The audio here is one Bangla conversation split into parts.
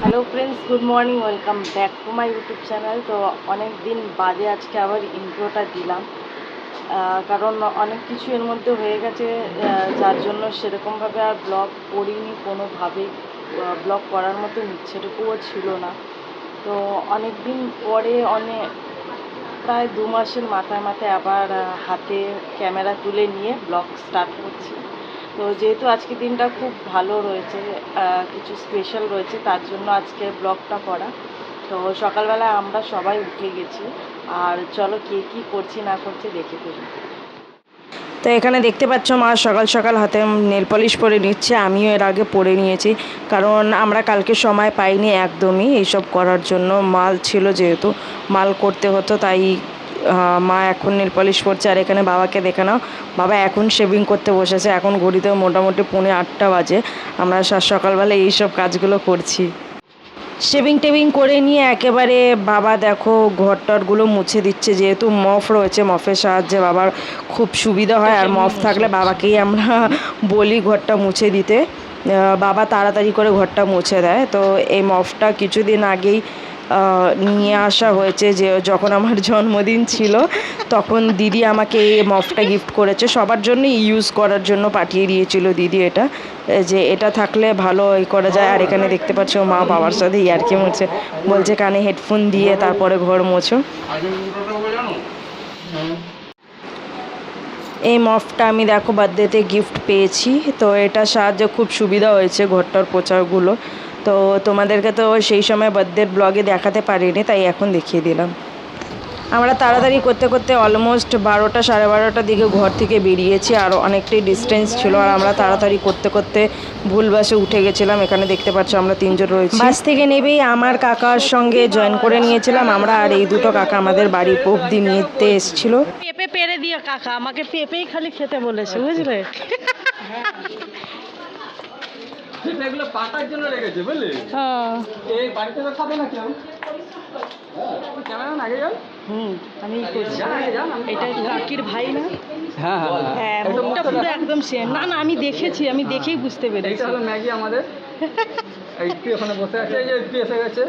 Hello friends good morning welcome back to my YouTube channel তো অনেক দিন বাদে আজকে আবার ইন্ট্রোটা দিলাম। কারণ অনেক কিছু এর মধ্যে হয়ে গেছে যার জন্য সেরকমভাবে আর ব্লগ করিনি, কোনোভাবেই ব্লগ করার মতো ইচ্ছেটুকুও ছিল না। তো অনেক দিন পরে অনেক প্রায় দু মাসের মাথায় মাথায় আবার হাতে ক্যামেরা তুলে নিয়ে ব্লগ স্টার্ট করছি। তো যেহেতু আজকে দিনটা খুব ভালো রয়েছে কিছু স্পেশাল রয়েছে, তার জন্য আজকে ব্লগটা করা। তো সকালবেলায় আমরা সবাই উঠে গেছি। আর চলো কে কী করছি, না করছি দেখে ফেলি। তো এখানে দেখতে পাচ্ছ মা সকাল সকাল হাতে নেল পলিশ পরে নিচ্ছে, আমিও এর আগে পরে নিয়েছি। কারণ আমরা কালকে সময় পাইনি একদমই এইসব করার জন্য, মাল ছিল যেহেতু, মাল করতে হতো, তাই মা এখন নেল পলিশ পরছে আর এখানে বাবাকে দেখে নাও। বাবা এখন শেভিং করতে বসেছে, এখন ঘড়িতে মোটামুটি পৌনে আটটা বাজে। আমরা সকালবেলা এইসব কাজগুলো করছি। শেভিং টেভিং করে নিয়ে একেবারে বাবা দেখো ঘর টরগুলো মুছে দিচ্ছে, যেহেতু মফ রয়েছে, মফের সাহায্যে বাবার খুব সুবিধা হয়। আর মফ থাকলে বাবাকেই আমরা বলি ঘরটা মুছে দিতে। বাবা তাড়াতাড়ি করে ঘরটা মুছে দেয়। তো এই মফটা কিছুদিন আগেই নিয়ে আসা হয়েছে যে যখন আমার জন্মদিন ছিল, তখন দিদি আমাকে এই মফটা গিফট করেছে। সবার জন্য ইউজ করার জন্য পাঠিয়ে দিয়েছিল দিদি এটা। যে এটা থাকলে ভালো ই করা যায়। আর এখানে দেখতে পাচ্ছ মা বাবার সাথে ইয়ার্কি মুছে বলছে, কানে হেডফোন দিয়ে তারপরে ঘর মোছো। এই মফটা আমি দেখো বার্থডেতে গিফট পেয়েছি। তো এটা সাহায্যে খুব সুবিধা হয়েছে ঘরটার পোচাগুলো তো তোমাদেরকে তো সেই সময় বার্থডের ব্লগে দেখাতে পারিনি তাই এখন দেখিয়ে দিলাম। আমরা তাড়াতাড়ি করতে করতে অলমোস্ট বারোটা সাড়ে বারোটার দিকে ঘর থেকে বেরিয়েছি আর অনেকটাই ডিস্টেন্স ছিল আর আমরা তাড়াতাড়ি করতে করতে ভুল বাসে উঠে গেছিলাম এখানে দেখতে পাচ্ছ আমরা তিনজন রয়েছি। বাস থেকে নেবেই আমার কাকার সঙ্গে জয়েন করে নিয়েছিলাম আমরা আর এই দুটো কাকা আমাদের বাড়ি অবধি নিতে এসেছিল। পেঁপে পেরে দিয়ে কাকা আমাকে পেঁপেই খালি খেতে বলেছে বুঝলে? এগুলো পাতার জন্য রেখেছে বুঝলি? হ্যাঁ। এই বাড়িতে তো খাবে না কেউ? হুম আমি করছি। এটা কাকির ভাই না? হ্যাঁ হ্যাঁ হ্যাঁ। মুখটা পুরো একদম সেম না না আমি দেখেছি আমি দেখেই বুঝতে পেরেছি। হলো ম্যাগি আমাদের। ওখানে বসে আছে এই যে এসে গেছে।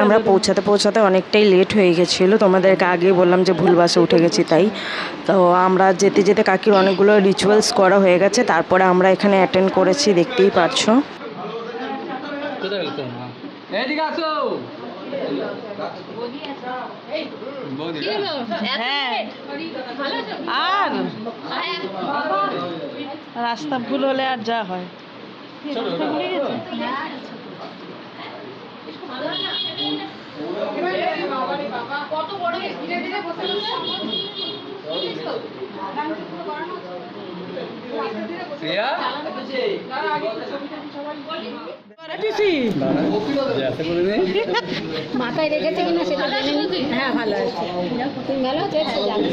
আমরা পৌঁছাতে পৌঁছাতে অনেকটাই লেট হয়ে গেছিল। তোমাদেরকে আগেই বললাম যে ভুল বাসে উঠে গেছি তাই। তো আমরা যেতে যেতে কাকির অনেকগুলো রিচুয়ালস করা হয়ে গেছে তারপরে আমরা এখানে অ্যাটেন্ড করেছি দেখতেই বৌদি হ্যাঁ। আর? রাস্তা ভুল হলে আর যা হয়। নে মাথায় রেখেছে কিনা সেটা হ্যাঁ ভালো আছে। তুমি ভালো আছে? জানো।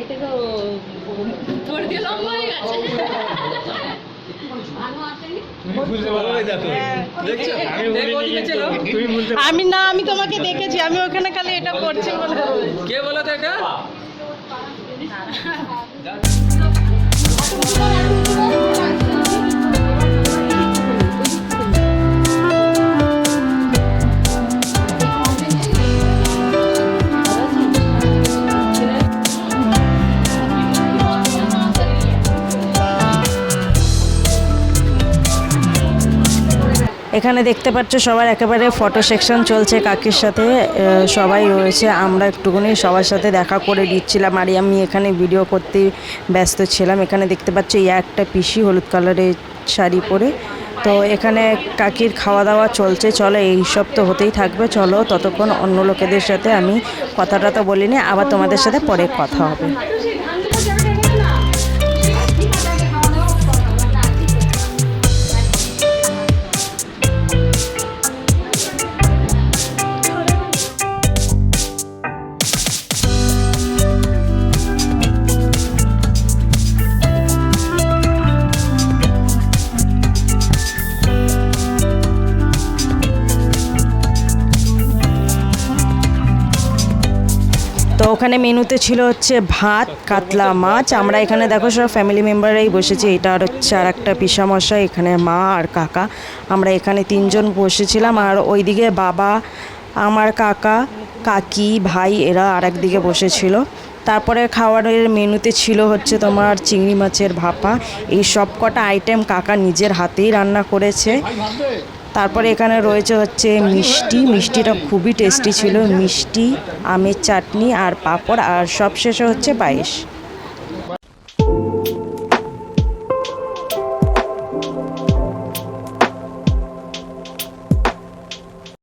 এতে তো লম্বা হয়ে গেছে। আমি না। আমি তোমাকে দেখেছি আমি ওখানে খালি এটা করছি এখানে দেখতে পাচ্ছ সবার একেবারে ফটো সেকশন চলছে কাকির সাথে সবাই রয়েছে, আমরা একটুখানি সবার সাথে দেখা করে দিচ্ছিলাম আর আমি এখানে ভিডিও করতে ব্যস্ত ছিলাম, এখানে দেখতে পাচ্ছ ইয়া একটা পিসি হলুদ কালারের শাড়ি পরে। তো এখানে কাকির খাওয়া দাওয়া চলছে, চলো এইসব তো হতেই থাকবে, চলো ততক্ষণ অন্য লোকেদের সাথে আমি কথাটা তো বলিনি, আবার তোমাদের সাথে পরে কথা হবে। ওখানে মেনুতে ছিল হচ্ছে ভাত, কাতলা মাছ। আমরা এখানে দেখো সব ফ্যামিলি মেম্বাররাই বসেছি। এটা আর হচ্ছে আর একটা পিসামশাই, এখানে মা আর কাকা। আমরা এখানে তিনজন বসেছিলাম। আর ওইদিকে বাবা, আমার কাকা, কাকি, ভাই, এরা আর একদিকে বসেছিল। তারপরে খাওয়ারের মেনুতে ছিল হচ্ছে তোমার চিংড়ি মাছের ভাপা। এই সব কটা আইটেম কাকা নিজের হাতেই রান্না করেছে। তারপরে এখানে রয়েছে হচ্ছে মিষ্টি। মিষ্টিটা খুবই টেস্টি ছিল। মিষ্টি, আমের চাটনি আর পাঁপড় আর সবশেষে হচ্ছে পায়েস।